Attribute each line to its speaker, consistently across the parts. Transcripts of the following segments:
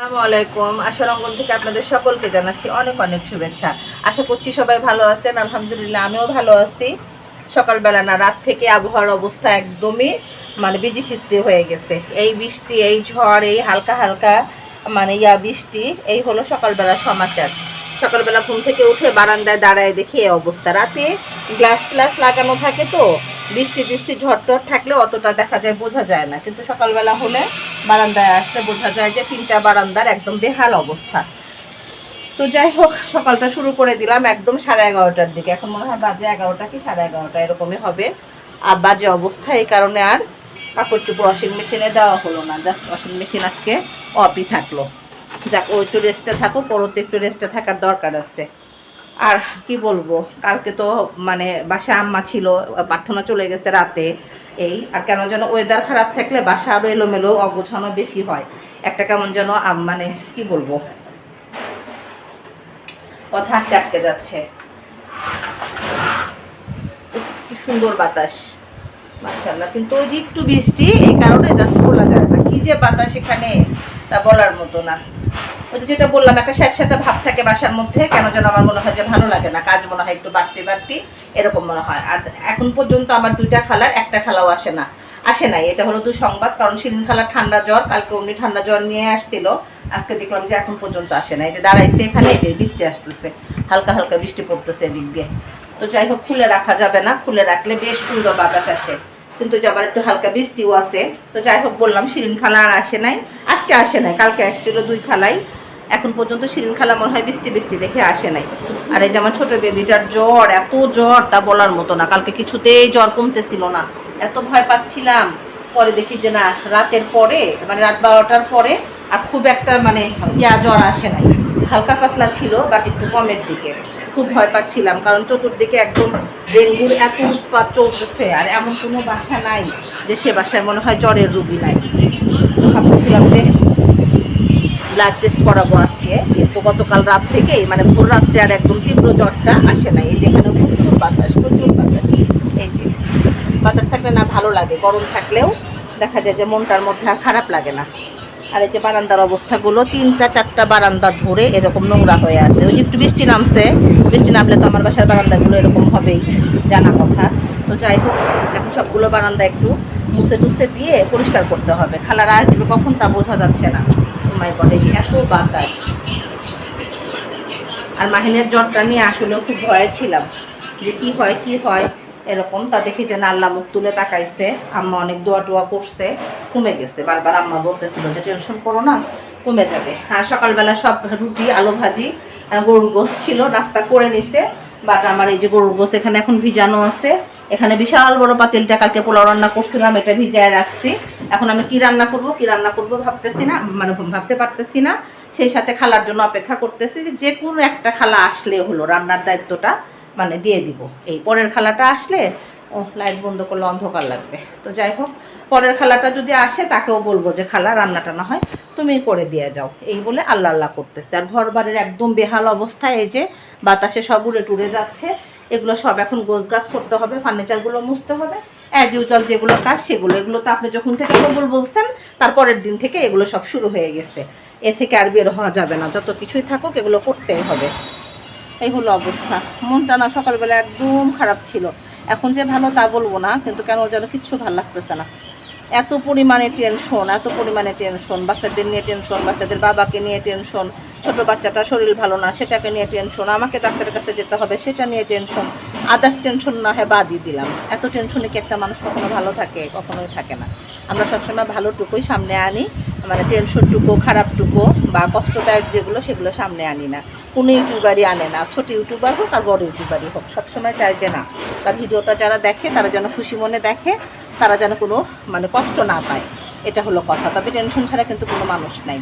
Speaker 1: আসসালামু আলাইকুম। আশার অঙ্গন থেকে আপনাদের সকলকে জানাচ্ছি অনেক অনেক শুভেচ্ছা। আশা করছি সবাই ভালো আছেন। আলহামদুলিল্লাহ, আমিও ভালো আছি। সকালবেলা না, রাত থেকে আবহাওয়ার অবস্থা একদমই মানে বিজি খিস্ত্রি হয়ে গেছে। এই বৃষ্টি, এই ঝড়, এই হালকা হালকা মানে ইয়া বৃষ্টি, এই হলো সকালবেলা সমাচার। সকালবেলা ঘুম থেকে উঠে বারান্দায় দাঁড়ায় দেখি এই অবস্থা। রাতে গ্লাস গ্লাস লাগানো থাকে তো বৃষ্টি ঝড় টড় থাকলে অতটা দেখা যায়, বোঝা যায় না। কিন্তু সকালবেলা হলে বারান্দায় আসলে বোঝা যায় যে তিনটা বারান্দার একদম বেহাল অবস্থা। তো যাই হোক, সকালটা শুরু করে দিলাম একদম সাড়ে এগারোটার দিকে। এখন মনে হয় বাজে এগারোটা কি সাড়ে এগারোটা, এরকমই হবে। আর বাজে অবস্থা এই কারণে আর কাপড় চোপড় ওয়াশিং মেশিনে দেওয়া হলো না। জাস্ট ওয়াশিং মেশিন আজকে অফই থাকল। যাক, ও একটু রেস্টে থাকুক ওরতে একটু রেস্টে থাকার দরকার আছে। আর কি বলব, কালকে তো মানে বাসা আম্মা ছিল, প্রার্থনা চলে গেছে রাতে, এই, আর কেন যেন ওয়েদার খারাপ থাকলে বাসা আরও এলোমেলো অগোছানো বেশি হয়। একটা কেমন যেন মানে কি বলব, কথা আটকে যাচ্ছে। কি সুন্দর বাতাস মাশাল্লাহ কিন্তু ওই যে একটু বৃষ্টি, এই কারণে জাস্ট বলা যায় না। কি যে বাতাস এখানে, তা বলার মতো না। ওই যেটা বললাম, একটা স্যাঁতস্যাঁতে ভাব থাকে বাসার মধ্যে, কেন যেন আমার মনে হয় যে ভালো লাগে না। কাজ মনে হয় একটু বাড়তি বাড়তি, এরকম মনে হয়। আর এখন পর্যন্ত আমার দুইটা খালার, একটা খালাও আসে না, আসে নাই। এটা হলো দুঃসংবাদ, কারণ শিরিন খালার ঠান্ডা জ্বর, কালকে উনি ঠান্ডা জ্বর নিয়ে আসছিল। আজকে দেখলাম যে এখন পর্যন্ত আসে না। এই যে দাঁড়াইছে এখানে যে বৃষ্টি আসতেছে। হালকা হালকা বৃষ্টি পড়তেছে এদিক দিয়ে। তো যাই হোক, খুলে রাখা যাবে না। খুলে রাখলে বেশ সুন্দর বাতাস আসে। কিন্তু আবার একটু হালকা বৃষ্টিও আছে। তো যাই হোক, বললাম, শিরিন খালা আর আসে নাই। আজকে আসে নাই, কালকে আসছিল দুই খালাই। এখন পর্যন্ত শিরিন খালা মনে হয় বৃষ্টি বৃষ্টি দেখে আসে নাই। আর এই যে আমার ছোট বেবিটার জ্বর, এত জ্বর, তা বলার মতো না। কালকে কিছুতেই জ্বর কমতেছিল না। এত ভয় পাচ্ছিলাম। পরে দেখি যে না, রাতের পরে মানে রাত বারোটার পরে, আর খুব একটা মানে ইয়া জ্বর আসে নাই। হালকা পাতলা ছিল বাট একটু কমের দিকে। খুব ভয় পাচ্ছিলাম, কারণ চতুর্দিকে একদম ডেঙ্গুর এত উৎপাত চলতেছে, আর এমন কোনো বাসা নাই যে সে বাসায় মনে হয় জ্বরের রুগী নাই। ভাবতেছিলাম যে ব্লাড টেস্ট করাবো আজকে। কিন্তু গতকাল রাত থেকেই মানে ভোর রাত্রে আর একদম তীব্র জ্বরটা আসে নাই। এই যেখানে প্রচুর বাতাস প্রচুর বাতাস। এই যে, বাতাস থাকলে না ভালো লাগে, গরম থাকলেও দেখা যায় যে মনটার মধ্যে আর খারাপ লাগে না। আর এই যে বারান্দার অবস্থাগুলো, তিনটা, চারটা বারান্দা ধরে এরকম নোংরা হয়ে আছে। ওই যে একটু বৃষ্টি নামছে, বৃষ্টি নামলে তো আমার বাসার বারান্দাগুলো এরকম হবেই, জানা কথা। তো যাই হোক, এখন সবগুলো বারান্দা একটু মুছে টুছে দিয়ে পরিষ্কার করতে হবে। খালারা আসবে কখন তা বোঝা যাচ্ছে না। মাই গড এত বাতাস। আর মাহিনের জ্বরটা নিয়ে আসলেও খুব ভয়ে ছিলাম যে কি হয় কি হয়, এরকম। তা দেখি যে আল্লাহ মুখ তুলে তাকাইছে। আম্মা অনেক দোয়া টোয়া করছে, কমে গেছে। বারবার আম্মা বলতেছিল যে, টেনশন করো না, কমে যাবে। আর সকালবেলা সব রুটি, আলু ভাজি গরুর গোস ছিল, নাস্তা করে নিছে। বাট আমার এই যে গরুর গোস এখানে এখন ভিজানো আছে। এখানে বিশাল বড় পাতিলটা কালকে পোলাও রান্না করছিলাম, এটা ভিজায় রাখছি। এখন আমি কি রান্না করব, কি রান্না করব ভাবতেছি না মানে ভাবতে পারতেছি না। সেই সাথে খালার জন্য অপেক্ষা করতেছি যে কোনো একটা খালা আসলে হলো রান্নার দায়িত্বটা মানে দিয়ে দিব। এই পরের খালাটা আসলে ও লাইট বন্ধ করলে অন্ধকার লাগবে। তো যাই হোক, পরের খালাটা যদি আসে, তাকেও বলব যে, খালা, রান্নাটা না হয়, তুমি করে দিয়ে যাও। এই বলে আল্লাহ আল্লাহ করতেছে। আর ঘর বাড়ির একদম বেহাল অবস্থায় এই যে বাতাসে সব উড়ে টুড়ে যাচ্ছে। এগুলো সব এখন গোছ গাছ করতে হবে ফার্নিচারগুলো মুছতে হবে। অ্যাজ ইউজুয়াল যেগুলো কাজ সেগুলো, এগুলো তো আপনি যখন থেকে কবল বলছেন তারপরের দিন থেকে এগুলো সব শুরু হয়ে গেছে। এ থেকে আর বের হওয়া যাবে না, যত কিছুই থাকুক এগুলো করতেই হবে। এই হলো অবস্থা। মনটা না সকালবেলা একদম খারাপ ছিল। এখন যে ভালো তা বলব না, কিন্তু কেন যেন কিচ্ছু ভালো লাগতেছে না। এত পরিমাণে টেনশন এত পরিমাণে টেনশন বাচ্চাদের নিয়ে টেনশন বাচ্চাদের বাবাকে নিয়ে টেনশন ছোট বাচ্চাটা শরীর ভালো না, সেটাকে নিয়ে টেনশন আমাকে ডাক্তারের কাছে যেতে হবে, সেটা নিয়ে টেনশন আদার্স টেনশন না হয় বাদই দিলাম। এত টেনশনে কি একটা মানুষ কখনো ভালো থাকে? কখনোই থাকে না। আমরা সবসময় ভালোটুকুই সামনে আনি মানে টেনশনটুকু খারাপটুকু বা কষ্টদায়ক যেগুলো, সেগুলো সামনে আনি না। কোনো ইউটিউবারই আনে না। ছোট ইউটিউবার হোক আর বড় ইউটিউবারই হোক, সবসময় চাই যে না। তার ভিডিওটা যারা দেখে, তারা যেন খুশি মনে দেখে। তারা যেন কোনো মানে কষ্ট না পায়। এটা হলো কথা। তবে টেনশন ছাড়া কিন্তু কোনো মানুষ নাই।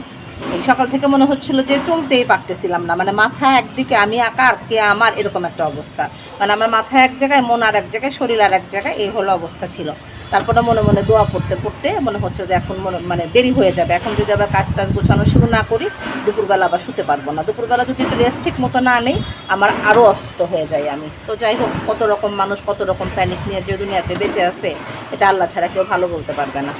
Speaker 1: এই সকাল থেকে মনে হচ্ছিল যে চলতেই পারতেছিলাম না। মানে মাথা একদিকে আমি একা, আর কে আমার এরকম একটা অবস্থা। মানে আমার মাথা এক জায়গায়, মন আর এক জায়গায়, শরীর আর এক জায়গায় এই হলো অবস্থা ছিল। তারপরে মনে মনে দোয়া পড়তে পড়তে মনে হচ্ছে যে এখন মনে মানে দেরি হয়ে যাবে। এখন যদি আবার কাজ টাজ গোছানো শুরু না করি, দুপুরবেলা আবার শুতে পারব না। দুপুরবেলা যদি একটু রেস্ট ঠিক মতো না নেই, আমার আরও অসুস্থ হয়ে যাই আমি। তো যাই হোক, কত রকম মানুষ, কত রকম প্যানিক নিয়ে যে দুনিয়াতে বেঁচে আছে, এটা আল্লাহ ছাড়া কেউ ভালো বলতে পারবে না।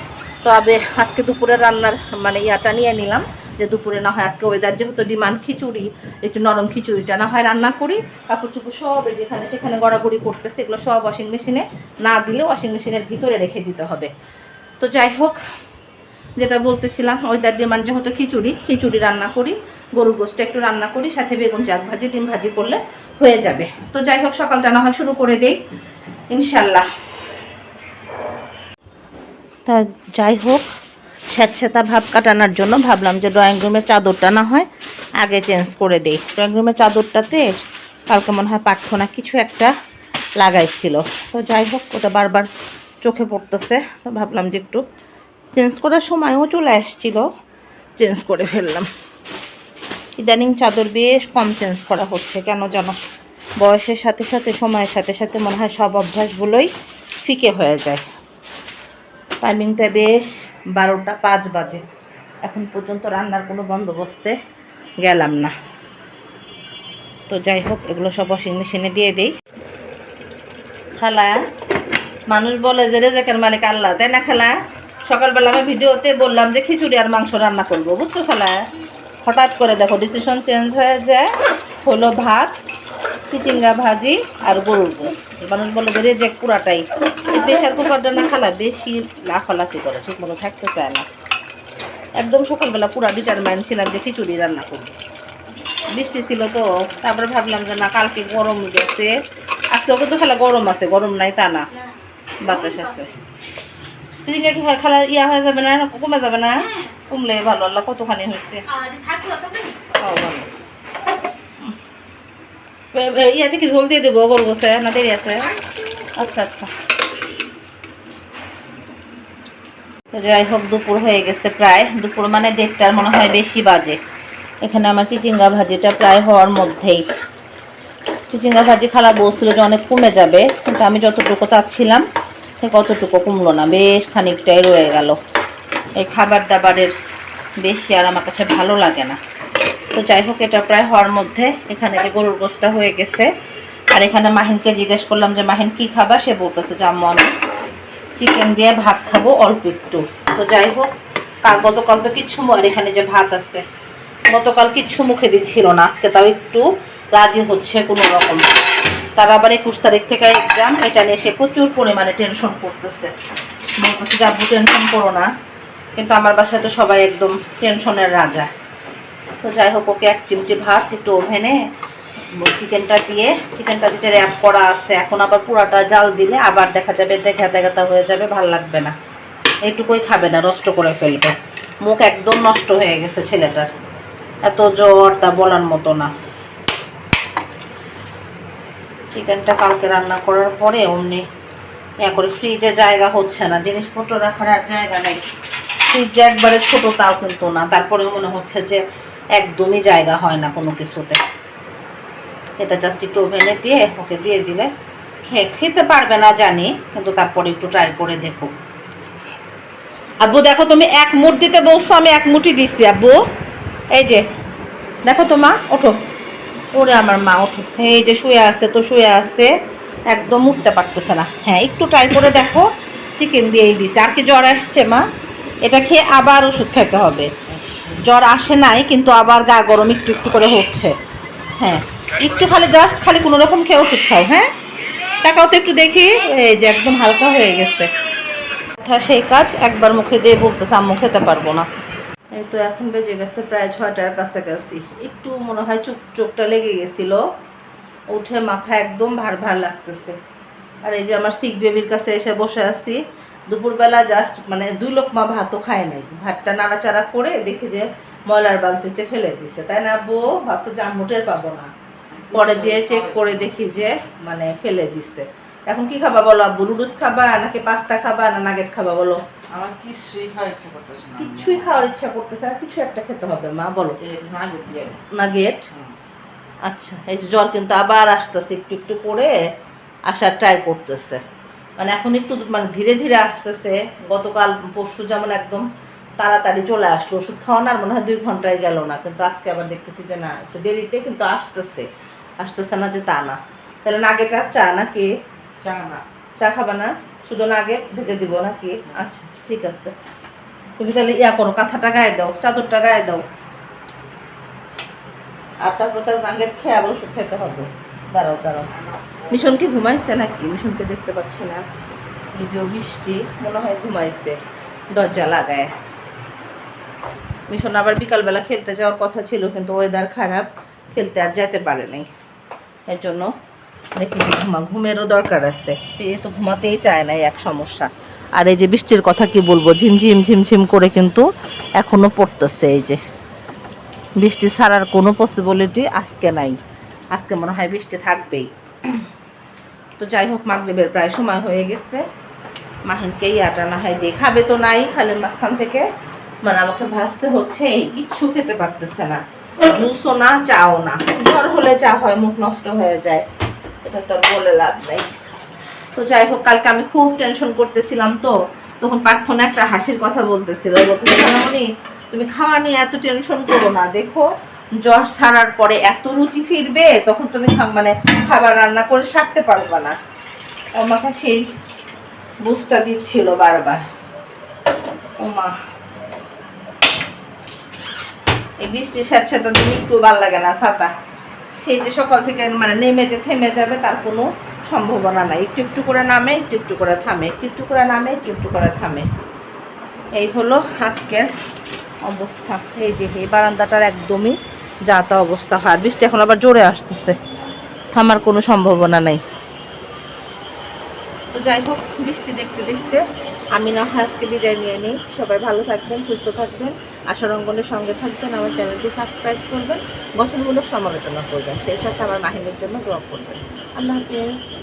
Speaker 1: তবে আজকে দুপুরে রান্নার মানে ইয়াটা নিয়ে নিলাম, যে দুপুরে না হয় আজকে ওয়েদার যেহেতু ডিমান্ড খিচুড়ি, একটু নরম খিচুড়িটা না হয় রান্না করি কাপড় চুপড় সব যেখানে সেখানে গড়াগড়ি করতেছে, এগুলো সব ওয়াশিং মেশিনে না দিলে ওয়াশিং মেশিনের ভিতরে রেখে দিতে হবে। তো যাই হোক, যেটা বলতেছিলাম ওয়েদার ডিমান্ড যেহেতু খিচুড়ি খিচুড়ি রান্না করি, গরুর গোষ্ঠ একটু রান্না করি, সাথে বেগুন, চাক ভাজি, ডিম ভাজি করলে হয়ে যাবে। তো যাই হোক, সকালটা না হয় শুরু করে দেই, ইনশাল্লাহ। তা যাই হোক স্যাঁতস্যাঁতা ভাব কাটানোর জন্য ভাবলাম যে ড্রয়িং রুমের চাদরটা না হয় আগে চেঞ্জ করে দেই। ড্রয়িং রুমের চাদরটাতে কালকে মনে হয় পাটখোনা কিছু একটা লাগাইছিল। তো যাই হোক, ওটা বারবার চোখে পড়তেছে, তো ভাবলাম যে একটু চেঞ্জ করার সময়ও চলে আসছিল চেঞ্জ করে ফেললাম। ইদানিং চাদর বেশ কম চেঞ্জ করা হচ্ছে, কেন জানো? বয়সের সাথে সাথে, সময়ের সাথে সাথে মনে হয় সব অভ্যাসগুলোই ফিকে হয়ে যায়। টাইমিংটা বেশ বারোটা পাঁচ বাজে। এখন পর্যন্ত রান্নার কোনো বন্দোবস্তে গেলাম না। তো যাই হোক, এগুলো সব ওয়াশিং মেশিনে দিয়ে দিই। খালা, মানুষ বলে যে রেজেকের মালিক আল্লাহ, তাই না খালা? সকালবেলা আমি ভিডিওতে বললাম যে খিচুড়ি আর মাংস রান্না করব, বুঝছ খালা? হঠাৎ করে দেখো ডিসিশন চেঞ্জ হয়ে যায়, হলো ভাত চিচিঙ্গা ভাজি আর গরুর গোস মানুষ বলে যে রেজেক পুরাটাই। প্রেশার কুকারটা না খালা বেশি লাফালাফি করে ঠিক মতো থাকতে চায় না। একদম সকালবেলা পুরা ডিটারমাইন ছিলাম যে খিচুড়ি রান্না করব। বৃষ্টি ছিল তো তারপরে ভাবলাম যে না কালকে গরম গেছে। আজকেও কিন্তু খালা গরম আছে গরম নাই তা না বাতাস আছে। চিচিঙ্গা কি খালা ইয়া হয়ে যাবে না কমে যাবে না? কমলে ভালো আল্লাহ কতখানি হয়েছে? খাও ভালো। ইয়াতে কি ঝোল দিয়ে দেবো? গরু গোছে না দেরি আছে? আচ্ছা আচ্ছা। যাই হোক, দুপুর হয়ে গেছে প্রায়। দুপুর মানে দেড়টার, মনে হয় বেশি বাজে। এখানে আমার চিচিঙ্গা ভাজিটা প্রায় হওয়ার মধ্যেই। চিচিঙ্গা ভাজি খালা বলছিল অনেক কমে যাবে, কিন্তু আমি যতটুকু চাচ্ছিলাম, ঠিক অতটুকু কমলো না। বেশ খানিকটাই রয়ে গেল। এই খাবার দাবারের বেশি আর আমার কাছে ভালো লাগে না। তো যাই হোক, এটা প্রায় হওয়ার মধ্যে এখানে যে গরুর গোষ্ঠটা হয়ে গেছে। আর এখানে মাহিনকে জিজ্ঞেস করলাম যে, মাহিন, কি খাবা? সে বলতেছে যে, আম্মু, আমি চিকেন দিয়ে ভাত খাব, অল্প একটু। তো যাই হোক, কাল গতকাল তো কিচ্ছু আর এখানে যে ভাত আছে, গতকাল কিচ্ছু মুখে দিচ্ছিল না। আজকে তাও একটু রাজি হচ্ছে কোনো রকম। তার আবার একুশ তারিখ থেকে এক্সাম এটা নিয়ে সে প্রচুর পরিমাণে টেনশন করতেছে। বলতেছে যে, আব্বু টেনশন করো না। কিন্তু আমার বাসায় তো সবাই একদম টেনশনের রাজা। তো যাই হোক, ওকে এক চিমটি ভাত, একটু ওভেনে চিকেনটা দিয়ে চিকেনটা দিতে র্যাপ করা আছে। এখন আবার পুরাটা জাল দিলে আবার দেখা যাবে, দেখা দেখাতা হয়ে যাবে, ভালো লাগবে না। এইটুকুই খাবে না, নষ্ট করে ফেলবে। মুখ একদম নষ্ট হয়ে গেছে ছেলেটার। এত জ্বর, তা বলার মতো না। চিকেনটা কালকে রান্না করার পরে অমনি ইয়া করে ফ্রিজে জায়গা হচ্ছে না, জিনিসপত্র রাখার আর জায়গা নেই। ফ্রিজ একবারে ছোট তাও কিন্তু না। তারপরে মনে হচ্ছে যে একদমই জায়গা হয় না কোনো কিছুতে। এটা জাস্ট একটু ওভেনে দিয়ে ওকে দিয়ে দিলে খেতে পারবে না জানি, কিন্তু তারপরে একটু ট্রাই করে দেখো। আব্বু, দেখো তুমি এক মুঠ দিতে বলছো, আমি এক মুঠি দিচ্ছি আব্বু। এই যে, দেখো তো মা, ওঠো। ওরে আমার মা, ওঠো। এই যে শুয়ে আছে তো, শুয়ে আছে। একদম উঠতে পারতেছে না। হ্যাঁ একটু ট্রাই করে দেখো। চিকেন দিয়েই দিছে। আর কি জ্বর আসছে মা? এটা খেয়ে আবার ওষুধ খেতে হবে। জ্বর আসে নাই, কিন্তু আবার গা গরম একটু একটু করে হচ্ছে। হ্যাঁ একটু খালি জাস্ট খালি কোনো রকম খেয়ে ওষুধ খাও হ্যাঁ? টাকাও তো একটু দেখি, এই যে একদম হালকা হয়ে গেছে। কথা সেই কাজ, একবার মুখে দিয়ে বলতেছে, আম্মু, খেতে পারব না। এই তো এখন বেজে গেছে প্রায় ছয়টার কাছাকাছি। একটু মনে হয় চোখ, চোখটা লেগে গেছিল। উঠে মাথা একদম ভার ভার লাগতেছে। আর এই যে আমার সিক বেবির কাছে এসে বসে আছি। দুপুরবেলা জাস্ট মানে দুই লোকমা ভাতও খায় নাই। ভাতটা নাড়াচাড়া করে দেখি যে ময়লার বালতিতে ফেলে দিছে। তাই না বউ? ভাবছ যে আম্মুটের পাবো না। পরে যেয়ে চেক করে দেখি যে মানে ফেলে দিছে। এখন কি খাবা বলো আব্বু? নুডলস খাবা নাকি পাস্তা খাবা না নাগেট খাবা বলো?
Speaker 2: আমার কিছুই খাওয়ার ইচ্ছা করতেছে না।
Speaker 1: কিছুই খাওয়ার ইচ্ছা করতেছে আর কিছু একটা খেতে হবে মা বলো।
Speaker 2: না
Speaker 1: নাগেট আচ্ছা এই যে জ্বর কিন্তু আবার আসতেছে একটু একটু করে আসার ট্রাই করতেছে। মানে এখন একটু মানে ধীরে ধীরে আসতেছে। গতকাল পরশু যেমন একদম তাড়াতাড়ি চলে আসলো। ওষুধ খাওয়ানোর মনে হয় দুই ঘন্টায় গেল না। কিন্তু আজকে আবার দেখতেছি যে না একটু দেরিতে কিন্তু আসতেছে। আসতেছে না যে তা না। তাহলে নাগেট আর চা নাকি?
Speaker 2: চা না।
Speaker 1: চা খাবা না? শুধু নাগে ভেজে দিব নাকি? আচ্ছা ঠিক আছে। তুমি তাহলে ইয়া করো কাঁথাটা গায়ে দাও চাদরটা গায়ে দাও। আর তারপর তার গাঙ্গে খেয়ে আবার ওষুধ খেতে হবে। দাঁড়াও দাঁড়াও। মিশনকে ঘুমাইছে নাকি? মিশনকে দেখতে পাচ্ছি না। যদিও বৃষ্টি, মনে হয় ঘুমাইছে। দরজা লাগায়। মিশন আবার বিকালবেলা খেলতে যাওয়ার কথা ছিল, কিন্তু ওয়েদার খারাপ। খেলতে আর যেতে পারে নাই। এর জন্য দেখি যে ঘুমা ঘুমেরও দরকার আছে। এ তো ঘুমাতেই চায় না, এক সমস্যা। আর এই যে বৃষ্টির কথা কি বলব? ঝিমঝিম ঝিমঝিম করে কিন্তু এখনও পড়তেছে এই যে। বৃষ্টি ছাড়ার কোনো পসিবিলিটি আজকে নাই। আজকে মনে হয় বৃষ্টি থাকবেই। তো যাই হোক মাগরিবের প্রায় সময় হয়ে গেছে। মাহিনকে ইয়াটা না হয় দিয়ে খাবে তো নাই খালি মাঝখান থেকে। মানে আমাকে ভাজতে হচ্ছে এই কিচ্ছু খেতে পারতেছে না। জুসও না চাও না। জ্বর হলে চা হয় মুখ নষ্ট হয়ে যায়। এটা তো বলে লাভ নাই। তো যাই হোক কালকে আমি খুব টেনশন করতেছিলাম তো। তখন প্রার্থনা একটা হাসির কথা বলতেছিল। বলতেছিল "সোনামণি, তুমি খাওয়া নিয়ে এত টেনশন করো না। দেখো জ্বর সারার পরে এত রুচি ফিরবে, তখন তুমি মানে খাবার রান্না করে সারতে পারবে না। আমাকে সেই বুঝটা দিচ্ছিল বারবার। ও মা। এই বৃষ্টির সাথে সাথে একটু ভালো লাগে না, ছাতা। সেই যে সকাল থেকে মানে নেমে যে থেমে যাবে, তার কোনো সম্ভাবনা নাই। একটু একটু করে নামে, একটু একটু করে থামে। একটু একটু করে নামে, একটু একটু করে থামে। এই হলো আজকের অবস্থা। এই যে, এই বারান্দাটার একদমই যা তা অবস্থা হয়। আর বৃষ্টি এখন আবার জোরে আসতেছে। থামার কোনো সম্ভাবনা নাই। তো যাই হোক, বৃষ্টি দেখতে দেখতে আমি না হয় আজকে বিদায় নিয়ে নিই। সবাই ভালো থাকবেন, সুস্থ থাকবেন। আশার অঙ্গনের সঙ্গে থাকবেন। আমার চ্যানেলটি সাবস্ক্রাইব করবেন। গঠনমূলক সমালোচনা করবেন। সেই সাথে আমার মাহিনের জন্য দোয়া করবেন। আল্লাহ হাফিজ।